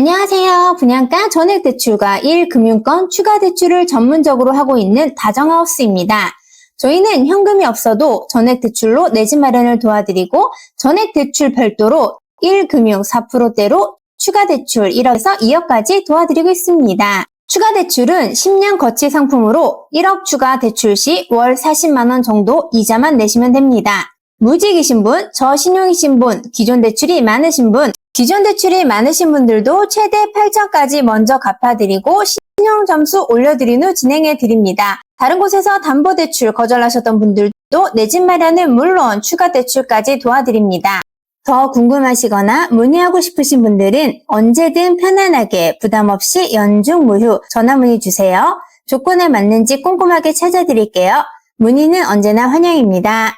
안녕하세요. 분양가 전액대출과 1금융권 추가대출을 전문적으로 하고 있는 다정하우스입니다. 저희는 현금이 없어도 전액대출로 내 집 마련을 도와드리고 전액대출 별도로 1금융 4%대로 추가대출 1억에서 2억까지 도와드리고 있습니다. 추가대출은 10년 거치 상품으로 1억 추가 대출 시 월 40만원 정도 이자만 내시면 됩니다. 무직이신 분, 저신용이신 분, 기존 대출이 많으신 분, 기존 대출이 많으신 분들도 최대 8천까지 먼저 갚아드리고 신용 점수 올려드린 후 진행해 드립니다. 다른 곳에서 담보대출 거절하셨던 분들도 내 집 마련은 물론 추가 대출까지 도와드립니다. 더 궁금하시거나 문의하고 싶으신 분들은 언제든 편안하게 부담 없이 연중 무휴 전화 문의 주세요. 조건에 맞는지 꼼꼼하게 찾아드릴게요. 문의는 언제나 환영입니다.